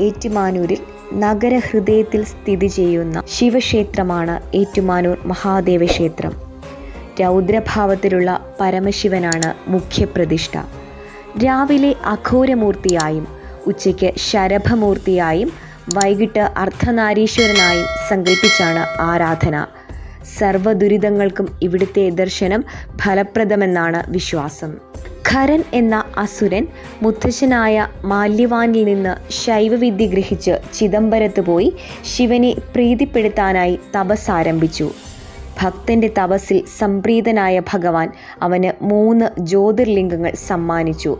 ഏറ്റുമാനൂരിൽ നഗരഹൃദയത്തിൽ സ്ഥിതി ചെയ്യുന്ന ശിവക്ഷേത്രമാണ് ഏറ്റുമാനൂർ മഹാദേവ ക്ഷേത്രം രൗദ്രഭാവത്തിലുള്ള പരമശിവനാണ് മുഖ്യപ്രതിഷ്ഠ. രാവിലെ അഘോരമൂർത്തിയായും ഉച്ചയ്ക്ക് ശരഭമൂർത്തിയായും വൈകിട്ട് അർദ്ധനാരീശ്വരനായും സങ്കല്പിച്ചാണ് ആരാധന. സർവദുരിതങ്ങൾക്കും ഇവിടുത്തെ ദർശനം ഫലപ്രദമെന്നാണ് വിശ്വാസം. ഖരൻ എന്ന അസുരൻ മുത്തശ്ശനായ മാല്യവാനിൽ നിന്ന് ശൈവവിദ്യ ഗ്രഹിച്ച് ചിദംബരത്ത് പോയി ശിവനെ പ്രീതിപ്പെടുത്താനായി തപസ് ആരംഭിച്ചു. ഭക്തന്റെ തപസ്സിൽ സംപ്രീതനായ ഭഗവാൻ അവന് മൂന്ന് ജ്യോതിർലിംഗങ്ങൾ സമ്മാനിച്ചു.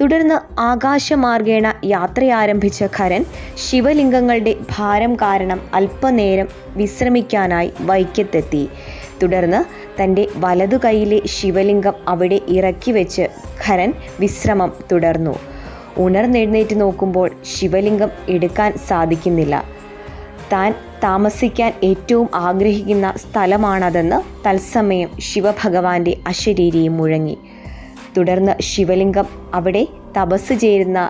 തുടർന്ന് ആകാശമാർഗേണ യാത്രയാരംഭിച്ച ഖരൻ ശിവലിംഗങ്ങളുടെ ഭാരം കാരണം അല്പനേരം വിശ്രമിക്കാനായി വൈക്കത്തെത്തി. തുടർന്ന് തന്റെ വലതു കൈയിലെ ശിവലിംഗം അവിടെ ഇറക്കി വെച്ച് ഖരൻ വിശ്രമം തുടർന്നു. ഉണർന്നെഴുന്നേറ്റ് നോക്കുമ്പോൾ ശിവലിംഗം എടുക്കാൻ സാധിക്കുന്നില്ല. താൻ താമസിക്കാൻ ഏറ്റവും ആഗ്രഹിക്കുന്ന സ്ഥലമാണതെന്ന് തത്സമയം ശിവഭഗവാന്റെ അശരീരിയും മുഴങ്ങി. തുടർന്ന് ശിവലിംഗം അവിടെ തപസ് ചേരുന്ന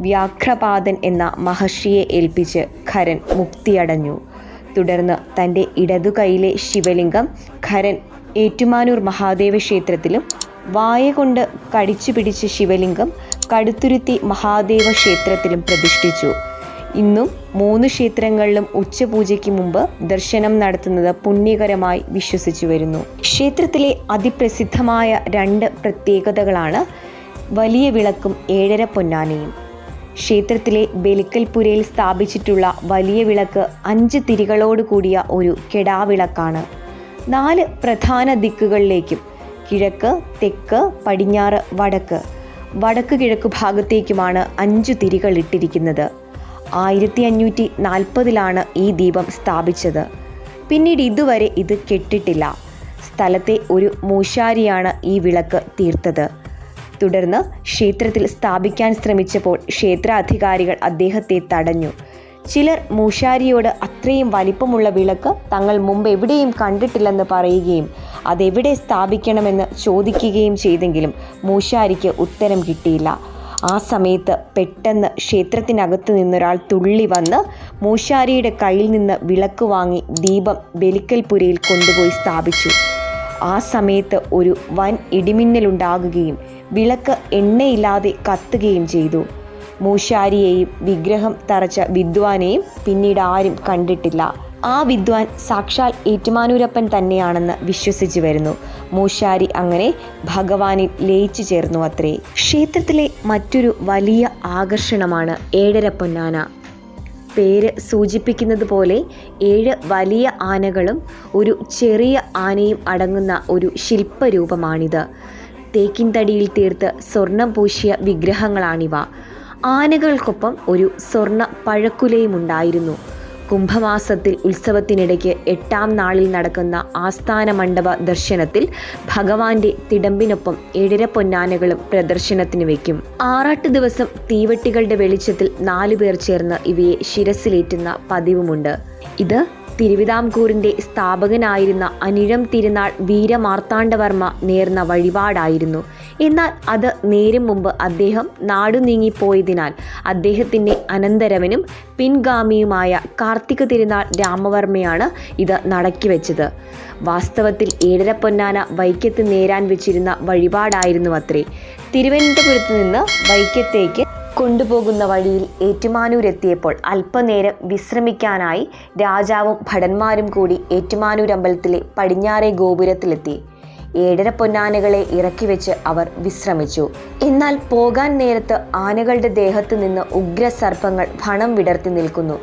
വ്യാഘ്രപാദൻ എന്ന മഹർഷിയെ ഏൽപ്പിച്ച് ഖരൻ മുക്തിയടഞ്ഞു. തുടർന്ന് തന്റെ ഇടതുകൈയിലെ ശിവലിംഗം ഖരൻ ഏറ്റുമാനൂർ മഹാദേവ ക്ഷേത്രത്തിലും വായ കൊണ്ട് കടിച്ചു പിടിച്ച ശിവലിംഗം കടുത്തുരുത്തി മഹാദേവ ക്ഷേത്രത്തിലും പ്രതിഷ്ഠിച്ചു. ഇന്നും മൂന്ന് ക്ഷേത്രങ്ങളിലും ഉച്ചപൂജയ്ക്ക് മുമ്പ് ദർശനം നടത്തുന്നത് പുണ്യകരമായി വിശ്വസിച്ചു വരുന്നു. ക്ഷേത്രത്തിലെ അതിപ്രസിദ്ധമായ രണ്ട് പ്രത്യേകതകളാണ് വലിയ വിളക്കും ഏഴര പൊന്നാനയും. ക്ഷേത്രത്തിലെ ബലിക്കൽപുരയിൽ സ്ഥാപിച്ചിട്ടുള്ള വലിയ വിളക്ക് അഞ്ച് തിരികളോട് കൂടിയ ഒരു കെടാവിളക്കാണ്. നാല് പ്രധാന ദിക്കുകളിലേക്കും കിഴക്ക് തെക്ക് പടിഞ്ഞാറ് വടക്ക്. വടക്ക് കിഴക്ക് ഭാഗത്തേക്കുമാണ് അഞ്ചു തിരികൾ ഇട്ടിരിക്കുന്നത്. ആയിരത്തി അഞ്ഞൂറ്റി നാൽപ്പതിലാണ് ഈ ദീപം സ്ഥാപിച്ചത്. പിന്നീട് ഇതുവരെ ഇത് കെട്ടിട്ടില്ല. സ്ഥലത്തെ ഒരു മൂശാരിയാണ് ഈ വിളക്ക് തീർത്തത്. തുടർന്ന് ക്ഷേത്രത്തിൽ സ്ഥാപിക്കാൻ ശ്രമിച്ചപ്പോൾ ക്ഷേത്രാധികാരികൾ അദ്ദേഹത്തെ തടഞ്ഞു. ചിലർ മൂശാരിയോട് അത്രയും വലിപ്പമുള്ള വിളക്ക് തങ്ങൾ മുമ്പ് എവിടെയും കണ്ടിട്ടില്ലെന്ന് പറയുകയും അതെവിടെ സ്ഥാപിക്കണമെന്ന് ചോദിക്കുകയും ചെയ്തെങ്കിലും മൂശാരിക്ക് ഉത്തരം കിട്ടിയില്ല. ആ സമയത്ത് പെട്ടെന്ന് ക്ഷേത്രത്തിനകത്ത് നിന്നൊരാൾ തുള്ളി വന്ന് മൂശാരിയുടെ കയ്യിൽ നിന്ന് വിളക്ക് വാങ്ങി ദീപം ബലിക്കൽപുരയിൽ കൊണ്ടുപോയി സ്ഥാപിച്ചു. ആ സമയത്ത് ഒരു വൻ ഇടിമിന്നലുണ്ടാകുകയും വിളക്ക് എണ്ണയില്ലാതെ കത്തുകയും ചെയ്തു. മൂശാരിയെയും വിഗ്രഹം തറച്ച വിദ്വാനെയും പിന്നീട് ആരും കണ്ടിട്ടില്ല. ആ വിദ്വാൻ സാക്ഷാൽ ഏറ്റുമാനൂരപ്പൻ തന്നെയാണെന്ന് വിശ്വസിച്ചു വരുന്നു. മൂശാരി അങ്ങനെ ഭഗവാനിൽ ലയിച്ചു ചേർന്നു അത്രേ. ക്ഷേത്രത്തിലെ മറ്റൊരു വലിയ ആകർഷണമാണ് ഏഴര പൊന്നാന. പേര് സൂചിപ്പിക്കുന്നത് പോലെ ഏഴ് വലിയ ആനകളും ഒരു ചെറിയ ആനയും അടങ്ങുന്ന ഒരു ശില്പരൂപമാണിത്. തേക്കിൻ തടിയിൽ തീർത്ത് സ്വർണം പൂശിയ വിഗ്രഹങ്ങളാണിവ. ആനകൾക്കൊപ്പം ഒരു സ്വർണ പഴക്കുലയും ഉണ്ടായിരുന്നു കുംഭമാസത്തിൽ ഉത്സവത്തിനിടയ്ക്ക് എട്ടാം നാളിൽ നടക്കുന്ന ആസ്ഥാന മണ്ഡപ ദർശനത്തിൽ ഭഗവാന്റെ തിടമ്പിനൊപ്പം ഏഴര പൊന്നാനകളും പ്രദർശനത്തിന് വയ്ക്കും ആറാട്ട് ദിവസം തീവെട്ടികളുടെ വെളിച്ചത്തിൽ നാലുപേർ ചേർന്ന് ഇവയെ ശിരസിലേറ്റുന്ന പതിവുമുണ്ട്. ഇത് തിരുവിതാംകൂറിന്റെ സ്ഥാപകനായിരുന്ന അനിഴം തിരുനാൾ വീരമാർത്താണ്ഡവർമ്മ നേർന്ന വഴിപാടായിരുന്നു. എന്നാൽ അത് നേരും മുമ്പ് അദ്ദേഹം നാടു നീങ്ങിപ്പോയതിനാൽ അദ്ദേഹത്തിന്റെ അനന്തരവനും പിൻഗാമിയുമായ കാർത്തിക തിരുനാൾ രാമവർമ്മയാണ് ഇത് നടക്കി വെച്ചത് വാസ്തവത്തിൽ ഏഴര പൊന്നാന വൈക്കത്ത് നേരാൻ വെച്ചിരുന്ന വഴിപാടായിരുന്നു അത്രേ. തിരുവനന്തപുരത്ത് നിന്ന് വൈക്കത്തേക്ക് കൊണ്ടുപോകുന്ന വഴിയിൽ ഏറ്റുമാനൂരെത്തിയപ്പോൾ അല്പനേരം വിശ്രമിക്കാനായി രാജാവും ഭടന്മാരും കൂടി ഏറ്റുമാനൂർ അമ്പലത്തിലെ പടിഞ്ഞാറേ ഗോപുരത്തിലെത്തി. ഏഴര പൊന്നാനകളെ ഇറക്കി വെച്ച് അവർ വിശ്രമിച്ചു. എന്നാൽ പോകാൻ നേരത്ത് ആനകളുടെ ദേഹത്ത് നിന്ന് ഉഗ്രസർപ്പങ്ങൾ ഭണം വിടർത്തി നിൽക്കുന്നു.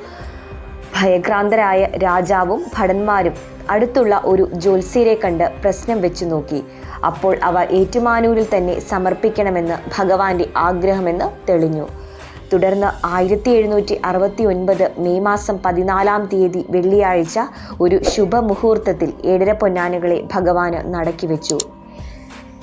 ഭയക്രാന്തരായ രാജാവും ഭടന്മാരും അടുത്തുള്ള ഒരു ജ്യോത്സ്യരെ കണ്ട് പ്രശ്നം വെച്ചു നോക്കി. അപ്പോൾ അവ ഏറ്റുമാനൂരിൽ തന്നെ സമർപ്പിക്കണമെന്ന് ഭഗവാന്റെ ആഗ്രഹമെന്ന് തെളിഞ്ഞു. തുടർന്ന് ആയിരത്തി എഴുന്നൂറ്റി അറുപത്തി ഒൻപത് മെയ് മാസം പതിനാലാം തീയതി വെള്ളിയാഴ്ച ഒരു ശുഭമുഹൂർത്തത്തിൽ ഏഴര പൊന്നാനുകളെ ഭഗവാന് നടക്കി വെച്ചു.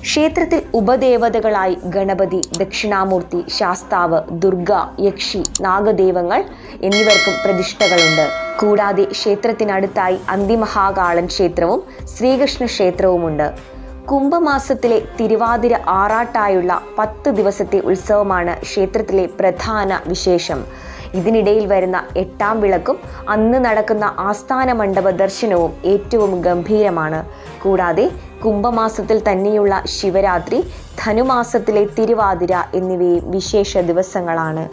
ക്ഷേത്രത്തിൽ ഉപദേവതകളായി ഗണപതി ദക്ഷിണാമൂർത്തി ശാസ്താവ് ദുർഗ യക്ഷി നാഗദേവങ്ങൾ എന്നിവർക്കും പ്രതിഷ്ഠകളുണ്ട്. കൂടാതെ ക്ഷേത്രത്തിനടുത്തായി അന്തിമഹാകാളൻ ക്ഷേത്രവും ശ്രീകൃഷ്ണ ക്ഷേത്രവുമുണ്ട്. കുംഭമാസത്തിലെ തിരുവാതിര ആറാട്ടായുള്ള പത്ത് ദിവസത്തെ ഉത്സവമാണ് ക്ഷേത്രത്തിലെ പ്രധാന വിശേഷം. ഇതിനിടയിൽ വരുന്ന എട്ടാം വിളക്കും അന്ന് നടക്കുന്ന ആസ്ഥാന മണ്ഡപ ദർശനവും ഏറ്റവും ഗംഭീരമാണ്. കൂടാതെ കുംഭമാസത്തിൽ തന്നെയുള്ള ശിവരാത്രി ധനുമാസത്തിലെ തിരുവാതിര എന്നിവയും വിശേഷ ദിവസങ്ങളാണ്.